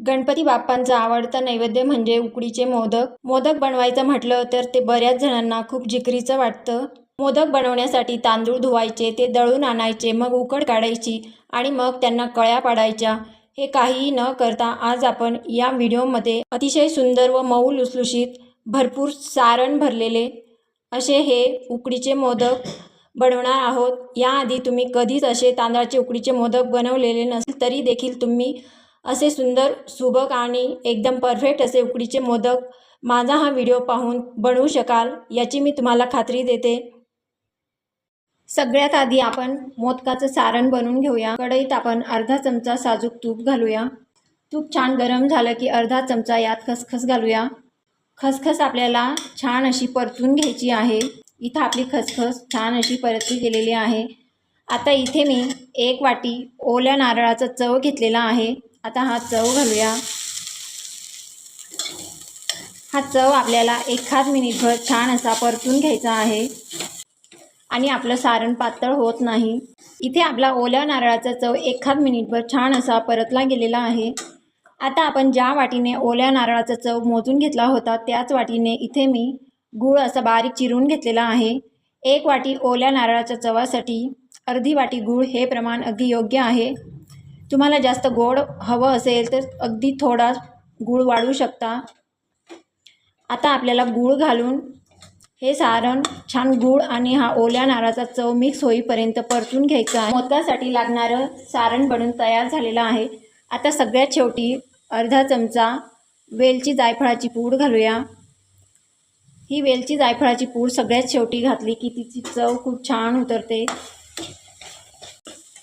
गणपती बाप्पांचा आवडता नैवेद्य म्हणजे उकडीचे मोदक. मोदक बनवायचं म्हटलं तर ते बऱ्याच जणांना खूप जिकरीचं वाटतं. मोदक बनवण्यासाठी तांदूळ धुवायचे ते दळून आणायचे मग उकड काढायची आणि मग त्यांना कळ्या पाडायच्या. हे काहीही न करता आज आपण या व्हिडिओमध्ये अतिशय सुंदर व मऊ लुसलुशीत भरपूर सारण भरलेले असे हे उकडीचे मोदक बनवणार आहोत. याआधी तुम्ही कधीच असे तांदळाचे उकडीचे मोदक बनवलेले नसेल तरी देखील तुम्ही असे सुंदर सुबक आणि एकदम परफेक्ट असे उकडीचे मोदक माझा हा व्हिडिओ पाहून बनवू शकाल याची मी तुम्हाला खात्री देते. सगळ्यात आधी आपण मोदकाचं सारण बनवून घेऊया. कढईत आपण अर्धा चमचा साजूक तूप घालूया. तूप छान गरम झालं की अर्धा चमचा यात खसखस घालूया. खसखस आपल्याला छान अशी परतून घ्यायची आहे. इथं आपली खसखस छान अशी परतली गेलेली आहे. आता इथे मी एक वाटी ओल्या नारळाचा चव घेतलेला आहे. आता हा चव घालूया. हा चव आपल्याला एखाद मिनिटभर छान असा परतून घ्यायचा आहे. आणि आपलं सारण पातळ होत नाही. इथे आपला ओल्या नारळाचा चव एखाद मिनिटभर छान असा परतला गेलेला आहे. आता आपण ज्या वाटीने ओल्या नारळाचा चव मोजून घेतला होता त्याच वाटीने इथे मी गूळ असा बारीक चिरून घेतलेला आहे. एक वाटी ओल्या नारळाच्या चवासाठी अर्धी वाटी गूळ हे प्रमाण अगदी योग्य आहे. तुम्हाला जास्त गोड हवं असेल तर अगदी थोडा गूळ वाढवू शकता. आता आपल्याला गूळ घालून हे सारण छान गूळ आणि हा ओल्या नारळाचा चव मिक्स होईपर्यंत परतून घ्यायचं आहे. मोदकासाठी लागणारं सारण बनून तयार झालेलं आहे. आता सगळ्यात शेवटी अर्धा चमचा वेलची जायफळाची पूड घालूया. ही वेलची जायफळाची पूड सगळ्यात शेवटी घातली की तिची चव खूप छान उतरते.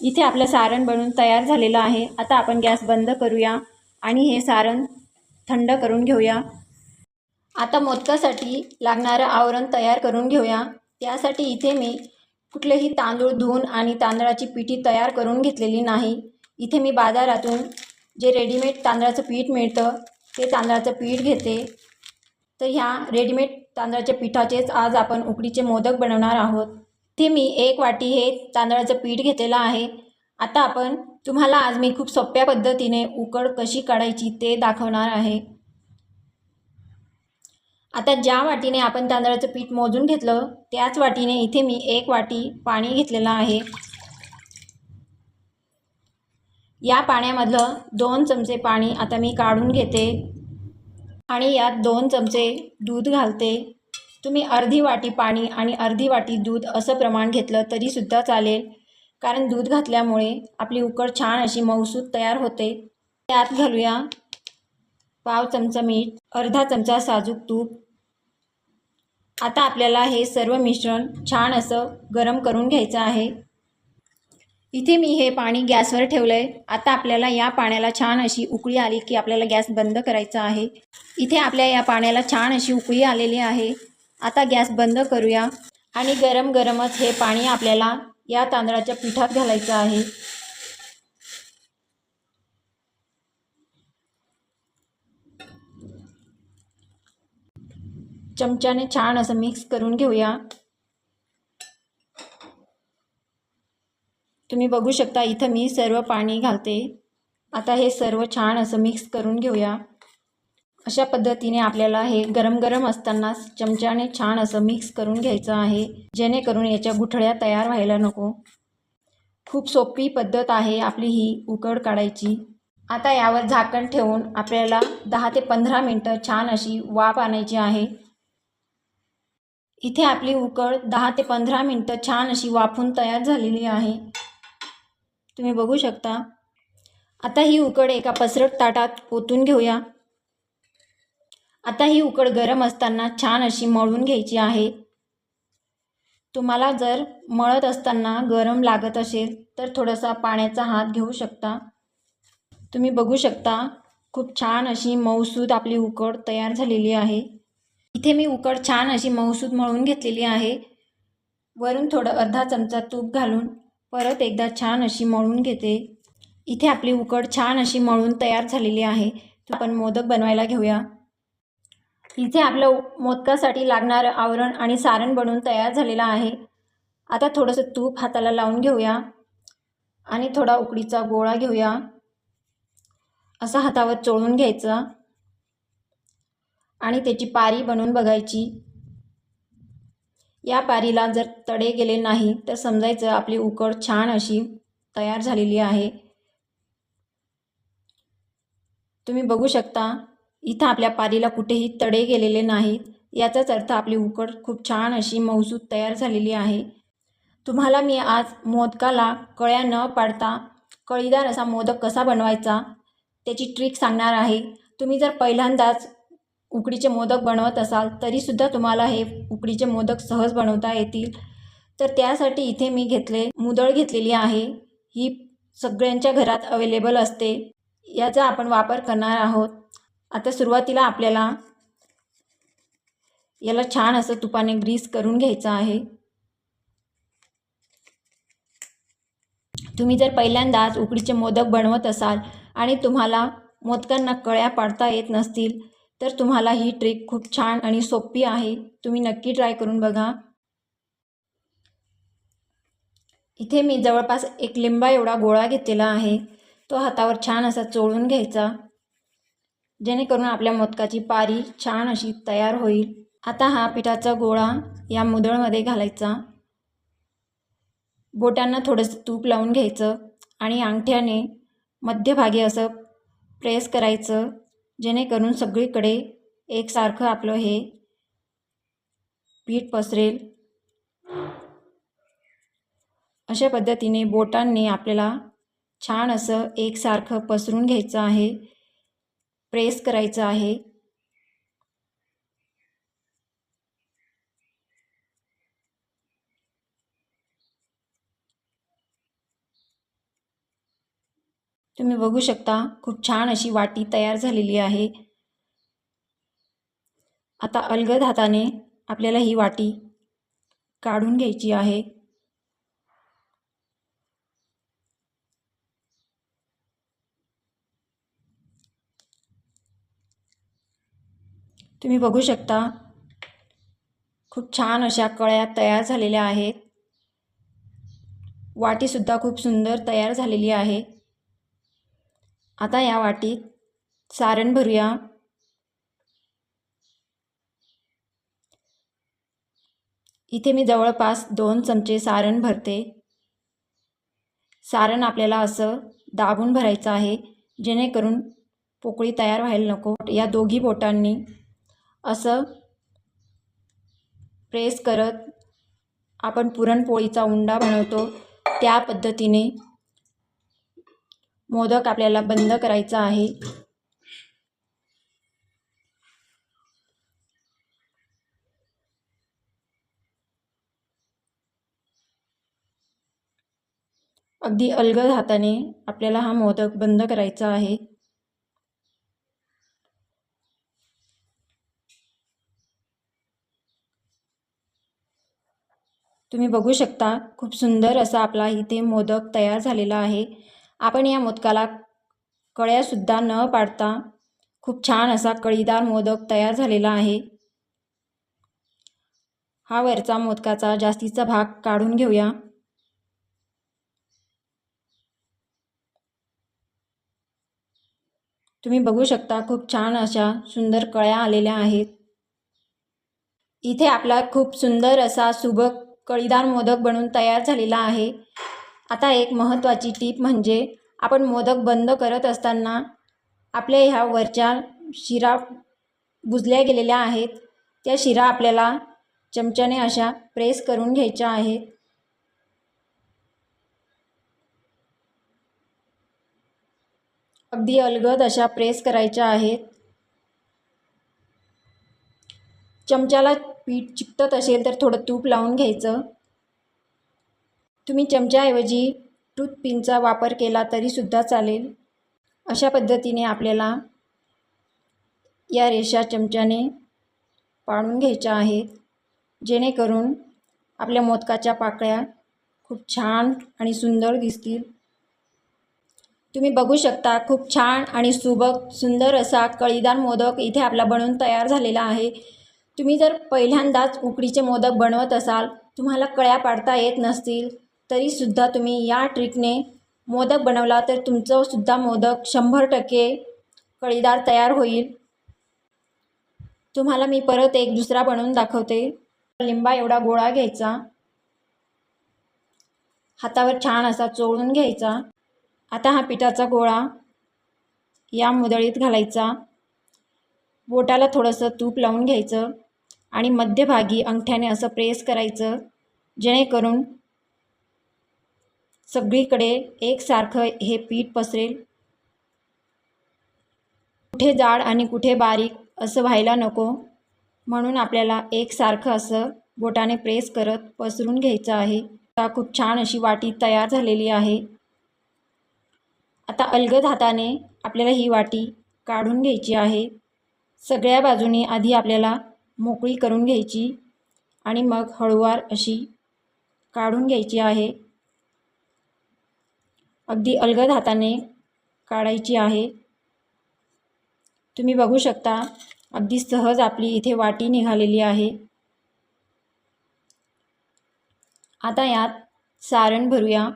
इथे आपलं सारण बनून तयार झालेलं आहे. आता आपण गॅस बंद करूया आणि हे सारण थंड करून घेऊया. आता मोदकासाठी लागणारं आवरण तयार करून घेऊया. त्यासाठी इथे मी कुठलेही तांदूळ धुवून आणि तांदळाची पिठी तयार करून घेतलेली नाही. इथे मी बाजारातून जे रेडीमेड तांदळाचं पीठ मिळतं ते तांदळाचं पीठ घेते. तर ह्या रेडीमेड तांदळाच्या पिठाचेच आज आपण उकडीचे मोदक बनवणार आहोत. इथे मी एक वाटी हे तांदळाचं पीठ घेतलेलं आहे. आता आपण तुम्हाला आज मी खूप सोप्या पद्धतीने उकड कशी काढायची ते दाखवणार आहे. आता ज्या वाटीने आपण तांदळाचं पीठ मोजून घेतलं त्याच वाटीने इथे मी एक वाटी पाणी घेतलेलं आहे. या पाण्यामधलं दोन चमचे पाणी आता मी काढून घेते आणि यात दोन चमचे दूध घालते. तुम्ही अर्धी वाटी पाणी आणि अर्धी वाटी दूध असं प्रमाण घेतलं तरीसुद्धा चालेल. कारण दूध घातल्यामुळे आपली उकड छान अशी मऊसूद तयार होते. त्यात घालूया पाव चमचा मीठ अर्धा चमचा साजूक तूप. आता आपल्याला हे सर्व मिश्रण छान असं गरम करून घ्यायचं आहे. इथे मी हे पाणी गॅसवर ठेवलं आहे आता आपल्याला या पाण्याला छान अशी उकळी आली की आपल्याला गॅस बंद करायचा आहे. इथे आपल्या या पाण्याला छान अशी उकळी आलेली आहे. आता गॅस बंद करूया. आणि गरम गरमच हे पाणी आपल्याला या तांदळाच्या पिठात घालायचं आहे. चमच्याने छान असं मिक्स करून घेऊया. तुम्ही बघू शकता इथं मी सर्व पाणी घालते. आता हे सर्व छान असं मिक्स करून घेऊया. अशा पद्धतीने आपल्याला हे गरम गरम असतानाच चमच्याने छान असं मिक्स करून घ्यायचं आहे. जेणेकरून याच्या गुठळ्या तयार व्हायला नको. खूप सोपी पद्धत आहे आपली ही उकड काढायची. आता यावर झाकण ठेवून आपल्याला दहा ते पंधरा मिनटं छान अशी वाफ आणायची आहे. इथे आपली उकड दहा ते पंधरा मिनटं छान अशी वाफून तयार झालेली आहे. तुम्ही बघू शकता. आता ही उकड एका पसरट ताटात ओतून घेऊया. आता ही उकड गरम असताना छान अशी मळून घ्यायची आहे. तुम्हाला जर मळत असताना गरम लागत असेल तर थोडासा पाण्याचा हात घेऊ शकता. तुम्ही बघू शकता खूप छान अशी मऊसूद आपली उकड तयार झालेली आहे. इथे मी उकड छान अशी मऊसूद मळून घेतलेली आहे. वरून थोडं अर्धा चमचा तूप घालून परत एकदा छान अशी मळून घेते. इथे आपली उकड छान अशी मळून तयार झालेली आहे. आपण मोदक बनवायला घेऊया. इथे आपलं मोदकासाठी लागणारं आवरण आणि सारण बनवून तयार झालेलं आहे. आता थोडंसं तूप हाताला लावून घेऊया आणि थोडा उकडीचा गोळा घेऊया. असा हातावर चोळून घ्यायचा. आणि त्याची पारी बनवून बघायची. या पारीला जर तडे गेले नाही तर समजायचं आपली उकड छान अशी तयार झालेली आहे. तुम्ही बघू शकता इथं आपल्या पारीला कुठेही तडे गेलेले नाहीत. याचाच अर्थ आपली उकड खूप छान अशी मौजूद तयार झालेली आहे. तुम्हाला मी आज मोदकाला कळ्या न पाडता कळीदार असा मोदक कसा बनवायचा त्याची ट्रिक सांगणार आहे. तुम्ही जर पहिल्यांदाच उकडीचे मोदक बनवत असाल तरीसुद्धा तुम्हाला हे उकडीचे मोदक सहज बनवता येतील. तर त्यासाठी इथे मी घेतले मुदळ घेतलेली आहे. ही सगळ्यांच्या घरात अवेलेबल असते. याचा आपण वापर करणार आहोत. आता सुरुवातीला आपल्याला याला छान असं तुपाने ग्रीस करून घ्यायचं आहे. तुम्ही जर पहिल्यांदाच उकडीचे मोदक बनवत असाल आणि तुम्हाला मोदकांना कळ्या पाडता येत नसतील तर तुम्हाला ही ट्रिक खूप छान आणि सोपी आहे. तुम्ही नक्की ट्राय करून बघा. इथे मी जवळपास एक लिंबा एवढा गोळा घेतलेला आहे. तो हातावर छान असा चोळून घ्यायचा. जेणेकरून आपल्या मोदकाची पारी छान अशी तयार होईल. आता हा पिठाचा गोळा या मुदळमध्ये घालायचा. बोटांना थोडंसं तूप लावून घ्यायचं आणि अंगठ्याने मध्यभागी असं प्रेस करायचं जेणेकरून सगळीकडे एकसारखं आपलं हे पीठ पसरेल. अशा पद्धतीने बोटांनी आपल्याला छान असं एकसारखं पसरून घ्यायचं आहे. प्रेस करायचं आहे. तुम्ही बघू शकता खूप छान अशी वाटी तयार झालेली आहे. आता अलगद हाताने आपल्याला ही वाटी काढून घ्यायची आहे. तुम्ही बघू शकता. खूप छान अशा कळ्या तयार झालेल्या आहेत. वाटीसुद्धा खूप सुंदर तयार झालेली आहे. आता या वाटीत सारण भरूया. इथे मी जवळपास दोन चमचे सारण भरते. सारण आपल्याला असं दाबून भरायचं आहे जेणेकरून पोकळी तयार व्हायला नको. या दोघी बोटांनी असं प्रेस करत आपण पुरणपोळीचा उंडा बनवतो. त्या पद्धतीने मोदक आपल्याला बंद करायचा आहे. अगदी अलगद हाताने आपल्याला हा मोदक बंद करायचा आहे. तुम्ही बघू शकता खूप सुंदर असा आपला इथे मोदक तयार झालेला आहे. आपण या मोदकाला कळ्यासुद्धा न पाडता खूप छान असा कळीदार मोदक तयार झालेला आहे. हा वरचा मोदकाचा जास्तीचा भाग काढून घेऊया. तुम्ही बघू शकता खूप छान अशा सुंदर कळ्या आलेल्या आहेत. इथे आपला खूप सुंदर असा सुबक कळीदार मोदक बनून तयार झालेला आहे. आता एक महत्त्वाची टीप म्हणजे आपण मोदक बंद करत असताना आपल्या ह्या वरच्या शिरा बुजल्या गेलेल्या आहेत. त्या शिरा आपल्याला चमच्याने अशा प्रेस करून घ्यायच्या आहेत. अगदी अलगद अशा प्रेस करायच्या आहेत. चमच्याला पीठ चिकटत असेल तर थोडं तूप लावून घ्यायचं. तुम्ही चमच्याऐवजी टूथपिनचा वापर केला तरीसुद्धा चालेल. अशा पद्धतीने आपल्याला या रेषा चमच्याने पाळून घ्यायच्या आहेत. जेणेकरून आपल्या मोदकाच्या पाकळ्या खूप छान आणि सुंदर दिसतील. तुम्ही बघू शकता खूप छान आणि सुबक सुंदर असा कळीदार मोदक इथे आपला बनवून तयार झालेला आहे. तुम्ही जर पहिल्यांदाच उकडीचे मोदक बनवत असाल तुम्हाला कळ्या पाडता येत नसतील तरीसुद्धा तुम्ही या ट्रिकने मोदक बनवला तर तुमचंसुद्धा मोदक शंभर टक्के कळीदार तयार होईल. तुम्हाला मी परत एक दुसरा बनवून दाखवते. लिंबा एवढा गोळा घ्यायचा. हातावर छान असा चोळून घ्यायचा. आता हा पिठाचा गोळा या मुदळीत घालायचा. बोटाला थोडंसं तूप लावून घ्यायचं. आणि मध्यभागी अंगठ्याने असं प्रेस करायचं जेणेकरून सगळीकडे एकसारखं हे पीठ पसरेल. कुठे जाड आणि कुठे बारीक असं व्हायला नको म्हणून आपल्याला एकसारखं असं बोटाने प्रेस करत पसरून घ्यायचं आहे. आता खूप छान अशी वाटी तयार झालेली आहे. आता अलगद हाताने आपल्याला ही वाटी काढून घ्यायची आहे. सगळ्या बाजूनी आधी आपल्याला मोकळी करून घ्यायची आणि मग हळूवार अशी काढून घ्यायची आहे. अगदी अलगद हाताने काढायची आहे. तुम्ही बघू शकता अगदी सहज आपली इथे वाटी निघालेली आहे. आता यात सारण भरूया.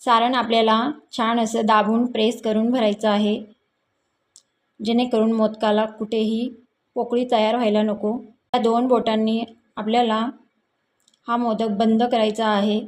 सारण आपल्याला छान असं दाबून प्रेस करून भरायचं आहे. जेणेकरून मोदकाला कुठेही पोकळी तयार व्हायला नको. या दोन बोटांनी आपल्याला हा मोदक बंद करायचा आहे.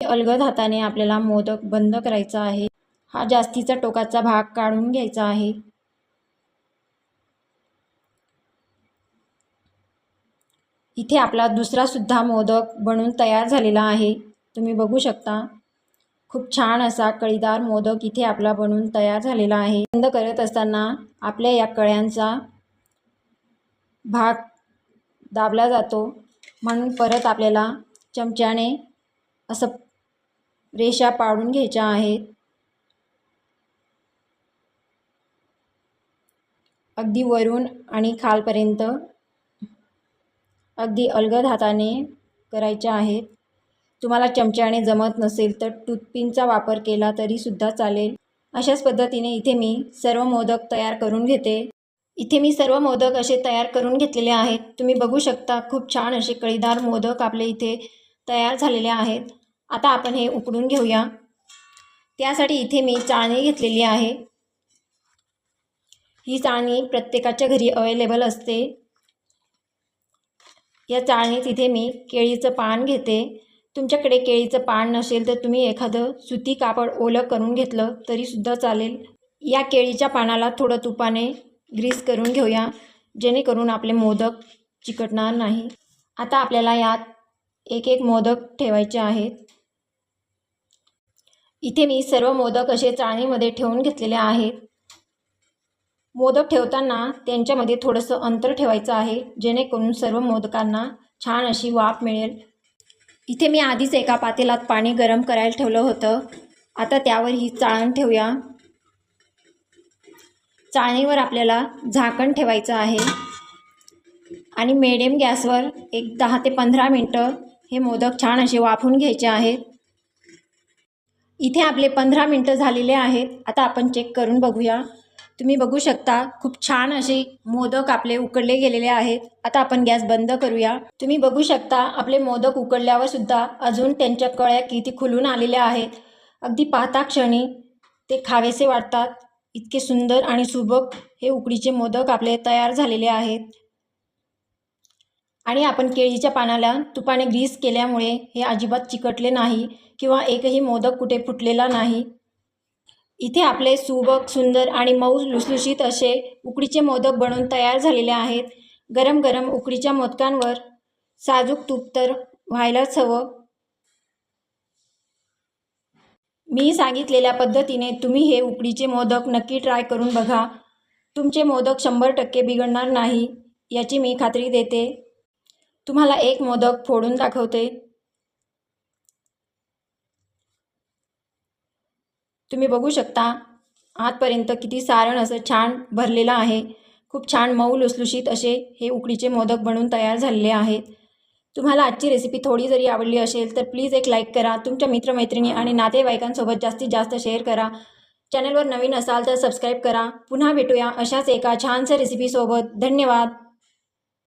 अलगद हाताने आपल्याला मोदक बंद करायचा आहे. हा जास्तीचा टोकाचा भाग काढून घ्यायचा आहे. इथे आपला दुसरा सुद्धा मोदक बनून तयार झालेला आहे. तुम्ही बघू शकता. खूप छान असा कळीदार मोदक इथे आपला बनून तयार झालेला आहे. बंद करत असताना आपल्या या कळ्यांचा भाग दाबला जातो. म्हणून परत आपल्याला चमच्याने असं रेषा पाडून घ्यायच्या आहेत. अगदी वरून आणि खालपर्यंत अगदी अलगद हाताने करायच्या आहेत. तुम्हाला चमच्याने जमत नसेल तर टूथपिनचा वापर केला तरीसुद्धा चालेल. अशाच पद्धतीने इथे मी सर्व मोदक तयार करून घेते. इथे मी सर्व मोदक असे तयार करून घेतलेले आहेत. तुम्ही बघू शकता खूप छान असे कळीदार मोदक आपले इथे तयार झालेले आहेत. आता आपण हे उकडून घेऊया. त्यासाठी इथे मी चाळणी घेतलेली आहे. ही चाळणी प्रत्येकाच्या घरी अवेलेबल असते. या चाळणीत इथे मी केळीचं पान घेते. तुमच्याकडे केळीचं पान नसेल तर तुम्ही एखादं सुती कापड ओलं करून घेतलं तरीसुद्धा चालेल. या केळीच्या पानाला थोडं तुपाने ग्रीस करून घेऊया जेणेकरून आपले मोदक चिकटणार नाही. आता आपल्याला यात एक एक मोदक ठेवायचे आहेत. इथे मी सर्व मोदक असे चाळणीमध्ये ठेवून घेतलेले आहेत. मोदक ठेवताना त्यांच्यामध्ये थोडंसं अंतर ठेवायचं आहे जेणेकरून सर्व मोदकांना छान अशी वाफ मिळेल. इथे मी आधीच एका पातेलात पाणी गरम करायला ठेवलं होतं. आता त्यावर ही चाळण ठेवूया. चाळणीवर आपल्याला झाकण ठेवायचं आहे. आणि मिडियम गॅसवर एक दहा ते पंधरा मिनटं हे मोदक छान असे वाफून घ्यायचे आहेत. इथे आपले पंधरा मिनटं झालेले आहेत. आता आपण चेक करून बघूया. तुम्ही बघू शकता खूप छान असे मोदक आपले उकडले गेलेले आहेत. आता आपण गॅस बंद करूया. तुम्ही बघू शकता आपले मोदक उकडल्यावर सुद्धा अजून त्यांच्या कळ्या किती खुलून आलेल्या आहेत. अगदी पाहता क्षणी ते खावेसे वाटतात. इतके सुंदर आणि सुबक हे उकडीचे मोदक आपले तयार झालेले आहेत. आणि आपण केळीच्या पानाला तुपाने ग्रीस केल्यामुळे हे अजिबात चिकटले नाही किंवा एकही मोदक कुठे फुटलेला नाही. इथे आपले सुबक सुंदर आणि मऊ लुसलुशीत असे उकडीचे मोदक बनवून तयार झालेले आहेत. गरम गरम उकडीच्या मोदकांवर साजूक तूप तर व्हायलाच हवं. मी सांगितलेल्या पद्धतीने तुम्ही हे उकडीचे मोदक नक्की ट्राय करून बघा. तुमचे मोदक शंभर टक्के बिघडणार नाही याची मी खात्री देते. तुम्हाला एक मोदक फोडून दाखवते. तुम्ही बघू शकता आतपर्यंत किती सारण असं छान भरलेलं आहे. खूप छान मऊ लुसलुशीत असे हे उकडीचे मोदक बनून तयार झालेले आहेत. तुम्हाला आजची रेसिपी थोडी जरी आवडली असेल तर प्लीज एक लाईक करा तुमच्या मित्रमैत्रिणी आणि नातेवाईकांसोबत जास्तीत जास्त शेअर करा. चॅनलवर नवीन असाल तर सबस्क्राईब करा. पुन्हा भेटूया अशाच एका छानशा रेसिपीसोबत धन्यवाद!